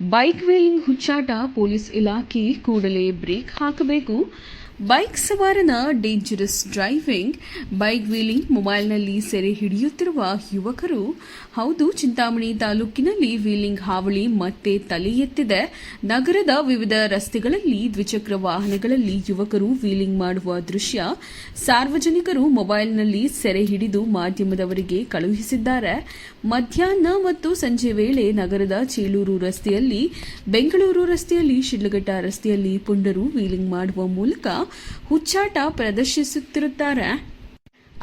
Bike wheeling ಹುಚ್ಚಾಟ police ಇಲಾಖೆ ಕೂಡಲೇ brake ಹಾಕಬೇಕು. ಬೈಕ್ ಸವಾರನ ಡೇಂಜರಸ್ ಡ್ರೈವಿಂಗ್ ಬೈಕ್ ವೀಲಿಂಗ್, ಮೊಬೈಲ್ನಲ್ಲಿ ಸೆರೆ ಹಿಡಿಯುತ್ತಿರುವ ಯುವಕರು, ಹೌದು, ಚಿಂತಾಮಣಿ ತಾಲೂಕಿನಲ್ಲಿ ವೀಲಿಂಗ್ ಹಾವಳಿ ಮತ್ತೆ ತಲೆ ಎತ್ತಿದೆ. ನಗರದ ವಿವಿಧ ರಸ್ತೆಗಳಲ್ಲಿ ದ್ವಿಚಕ್ರ ವಾಹನಗಳಲ್ಲಿ ಯುವಕರು ವೀಲಿಂಗ್ ಮಾಡುವ ದೃಶ್ಯ ಸಾರ್ವಜನಿಕರು ಮೊಬೈಲ್ನಲ್ಲಿ ಸೆರೆ ಹಿಡಿದು ಮಾಧ್ಯಮದವರಿಗೆ ಕಳುಹಿಸಿದ್ದಾರೆ. ಮಧ್ಯಾಹ್ನ ಮತ್ತು ಸಂಜೆ ವೇಳೆ ನಗರದ ಚೇಳೂರು ರಸ್ತೆಯಲ್ಲಿ, ಬೆಂಗಳೂರು ರಸ್ತೆಯಲ್ಲಿ, ಶಿಡ್ಲಘಟ್ಟ ರಸ್ತೆಯಲ್ಲಿ ಪುಂಡರು ವೀಲಿಂಗ್ ಮಾಡುವ ಮೂಲಕ ಹುಚ್ಚಾಟ ಪ್ರದರ್ಶಿಸುತ್ತಿರುತ್ತಾರೆ.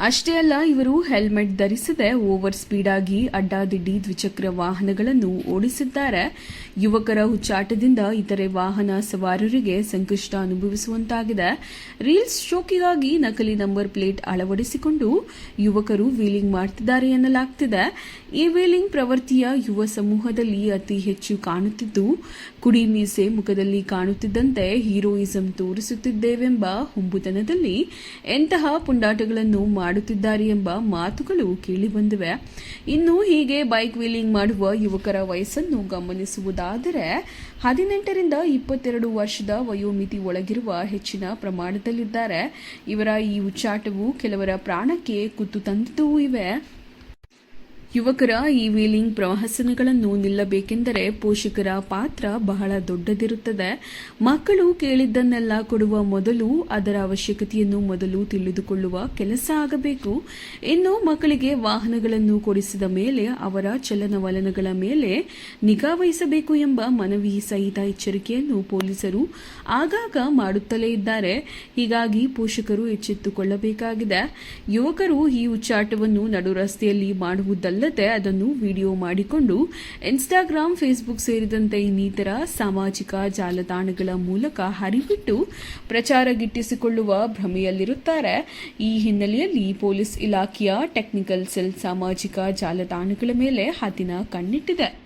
ಅಷ್ಟೇ ಅಲ್ಲ, ಇವರು ಹೆಲ್ಮೆಟ್ ಧರಿಸದೆ ಓವರ್ ಸ್ಪೀಡ್ ಆಗಿ ಅಡ್ಡಾದಿಡ್ಡಿ ದ್ವಿಚಕ್ರ ವಾಹನಗಳನ್ನು ಓಡಿಸಿದ್ದಾರೆ. ಯುವಕರ ಹುಚ್ಚಾಟದಿಂದ ಇತರೆ ವಾಹನ ಸವಾರರಿಗೆ ಸಂಕಷ್ಟ ಅನುಭವಿಸುವಂತಾಗಿದೆ. ರೀಲ್ಸ್ ಶೋಕಿಗಾಗಿ ನಕಲಿ ನಂಬರ್ ಪ್ಲೇಟ್ ಅಳವಡಿಸಿಕೊಂಡು ಯುವಕರು ವೀಲಿಂಗ್ ಮಾಡ್ತಿದ್ದಾರೆ ಎನ್ನಲಾಗ್ತಿದೆ. ಈ ವೀಲಿಂಗ್ ಪ್ರವೃತ್ತಿಯ ಯುವ ಸಮೂಹದಲ್ಲಿ ಅತಿ ಹೆಚ್ಚು ಕಾಣುತ್ತಿದ್ದು, ಕುಡಿ ಮೀಸೆ ಮುಖದಲ್ಲಿ ಕಾಣುತ್ತಿದ್ದಂತೆ ಹೀರೋಯಿಸಂ ತೋರಿಸುತ್ತಿದ್ದೇವೆಂಬ ಹುಂಬುತನದಲ್ಲಿ ಎಂತಹ ಪುಂಡಾಟಗಳನ್ನು ಮಾಡುತ್ತಿದ್ದಾರೆ ಎಂಬ ಮಾತುಗಳು ಕೇಳಿಬಂದಿವೆ. ಇನ್ನು ಹೀಗೆ ಬೈಕ್ ವೀಲಿಂಗ್ ಮಾಡುವ ಯುವಕರ ವಯಸ್ಸನ್ನು ಗಮನಿಸುವುದಾದರೆ, ಹದಿನೆಂಟರಿಂದ ಇಪ್ಪತ್ತೆರಡು ವರ್ಷದ ವಯೋಮಿತಿ ಒಳಗಿರುವ ಹೆಚ್ಚಿನ ಪ್ರಮಾಣದಲ್ಲಿದ್ದಾರೆ. ಇವರ ಈ ಉಚ್ಚಾಟವು ಕೆಲವರ ಪ್ರಾಣಕ್ಕೆ ಕುತ್ತು ತಂದಿದ್ದೂ ಇವೆ. ಯುವಕರ ಈ ವೀಲಿಂಗ್ ಪ್ರವಾಸನಗಳನ್ನು ನಿಲ್ಲಬೇಕೆಂದರೆ ಪೋಷಕರ ಪಾತ್ರ ಬಹಳ ದೊಡ್ಡದಿರುತ್ತದೆ. ಮಕ್ಕಳು ಕೇಳಿದ್ದನ್ನೆಲ್ಲ ಕೊಡುವ ಮೊದಲು ಅದರ ಅವಶ್ಯಕತೆಯನ್ನು ಮೊದಲು ತಿಳಿದುಕೊಳ್ಳುವ ಕೆಲಸ ಆಗಬೇಕು. ಇನ್ನು ಮಕ್ಕಳಿಗೆ ವಾಹನಗಳನ್ನು ಕೊಡಿಸಿದ ಮೇಲೆ ಅವರ ಚಲನವಲನಗಳ ಮೇಲೆ ನಿಗಾ ವಹಿಸಬೇಕು ಎಂಬ ಮನವಿ ಸಹಿತ ಎಚ್ಚರಿಕೆಯನ್ನು ಪೊಲೀಸರು ಆಗಾಗ ಮಾಡುತ್ತಲೇ ಇದ್ದಾರೆ. ಹೀಗಾಗಿ ಪೋಷಕರು ಎಚ್ಚೆತ್ತುಕೊಳ್ಳಬೇಕಾಗಿದೆ. ಯುವಕರು ಈ ಉಚ್ಚಾಟವನ್ನು ನಡು ರಸ್ತೆಯಲ್ಲಿ ಮಾಡುವುದಲ್ಲದೆ ಅದನ್ನು ವಿಡಿಯೋ ಮಾಡಿಕೊಂಡು ಇನ್ಸ್ಟಾಗ್ರಾಂ ಫೇಸ್ಬುಕ್ ಸೇರಿದಂತೆ ಇನ್ನಿತರ ಸಾಮಾಜಿಕ ಜಾಲತಾಣಗಳ ಮೂಲಕ ಹರಿಬಿಟ್ಟು ಪ್ರಚಾರ ಗಿಟ್ಟಿಸಿಕೊಳ್ಳುವ ಭ್ರಮೆಯಲ್ಲಿರುತ್ತಾರೆ. ಈ ಹಿನ್ನೆಲೆಯಲ್ಲಿ ಪೊಲೀಸ್ ಇಲಾಖೆಯ ಟೆಕ್ನಿಕಲ್ ಸೆಲ್ ಸಾಮಾಜಿಕ ಜಾಲತಾಣಗಳ ಮೇಲೆ ಹದ್ದಿನ ಕಣ್ಣಿಟ್ಟಿದೆ.